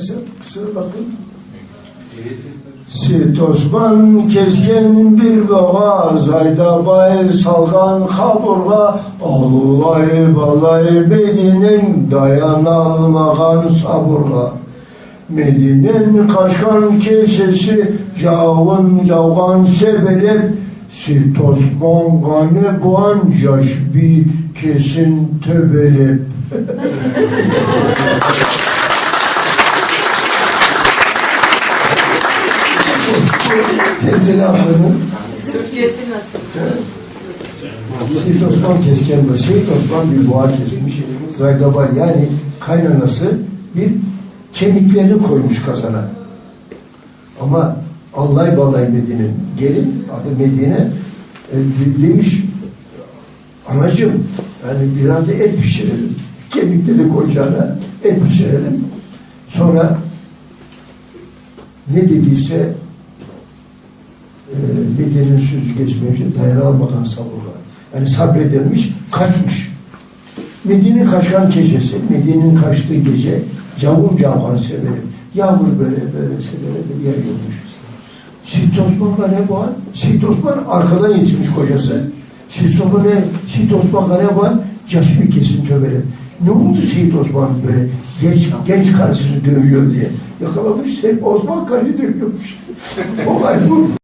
istersen kusura bakmayın. Sit Osman kesken bir boğaz Ayda bay salgan kaburga Allahi vallahi Medine'nin dayan almagan saburga Medine'nin kaşkan kesesi Cavın cavgan severip Sit Osman gane buan Yaş bir kesin töbelip Tezeli ablanın Türkçesi nasıl? Seyit Osman Kesken'de Seyit Osman bir boğa kesmiş. Zaydaba yani kaynanası bir kemiklerini koymuş kazana. Ama Allah balay Medine gelin adı Medine e, de- demiş anacığım yani biraz da et pişirelim. Kemikleri koyacağına et pişirelim. Sonra ne dediyse Medine'nin sözü geçmemiş, dayanamadan savurlar. Yani sabredilmiş, kaçmış. Medine'nin kaçan gecesi, Medine'nin kaçtığı gece cavun cavhan severim. Yağmur böyle böyle severek bir yer yolmuş. Seyit Osman Ganebuan, Seyit Osman arkadan yetişmiş kocası. Seyit Osman? Seyit Osman Ganebuan yaş bir kesin töberim. Ne oldu Seyit Osman böyle genç, genç karısını dövüyor diye. Yakalamış Seyit Osman karıyı dövüyormuş. Olay bu.